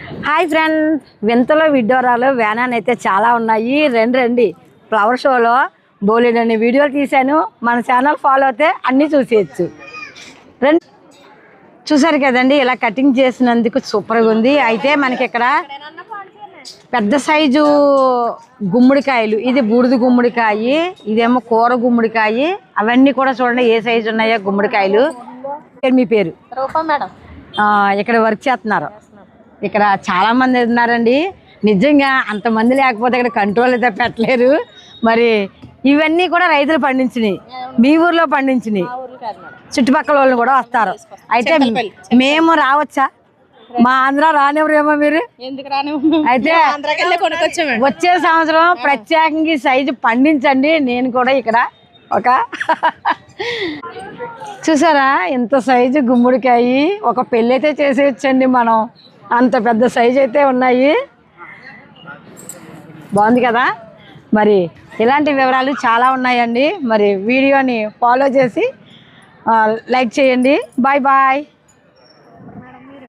Hi friends వింతలో విడ్డోరాలు వ్యానాన్ని అయితే చాలా ఉన్నాయి. రండి రండి. ఫ్లవర్ షోలో బోలెడన్ని వీడియోలు తీశాను. మన ఛానల్ ఫాలో అయితే అన్నీ చూసేయచ్చు. రండి. చూసారు కదండి ఇలా కటింగ్ చేసినందుకు సూపర్గా ఉంది. అయితే మనకి ఇక్కడ పెద్ద సైజు గుమ్మడికాయలు. ఇది బూడిద గుమ్మడికాయ ఇదేమో కూర గుమ్మడికాయ. అవన్నీ కూడా చూడండి ఏ సైజు ఉన్నాయో గుమ్మడికాయలు. మీ పేరు? రూపా మేడం. ఆ, ఇక్కడ వర్క్ చేస్తున్నారు. ఇక్కడ చాలా మంది ఉన్నారండి. నిజంగా అంతమంది లేకపోతే ఇక్కడ కంట్రోల్ అయితే పెట్టలేరు. మరి ఇవన్నీ కూడా రైతులు పండించినాయి మీ ఊర్లో పండించినాయి చుట్టుపక్కల వాళ్ళు కూడా వస్తారు. అయితే మేము రావచ్చా? మా ఆంధ్ర రానివ్వరేమో మీరు? అయితే వచ్చే సంవత్సరం ప్రత్యేకంగా ఈ సైజు పండించండి. నేను కూడా ఇక్కడ ఒక చూసారా? ఇంత సైజు గుమ్మడికాయ. ఒక పెళ్ళి అయితే చేసేయచ్చండి మనం. అంత పెద్ద సైజు అయితే ఉన్నాయి. బాగుంది కదా? మరి ఇలాంటి వివరాలు చాలా ఉన్నాయండి. మరి వీడియోని ఫాలో చేసి లైక్ చేయండి. Bye bye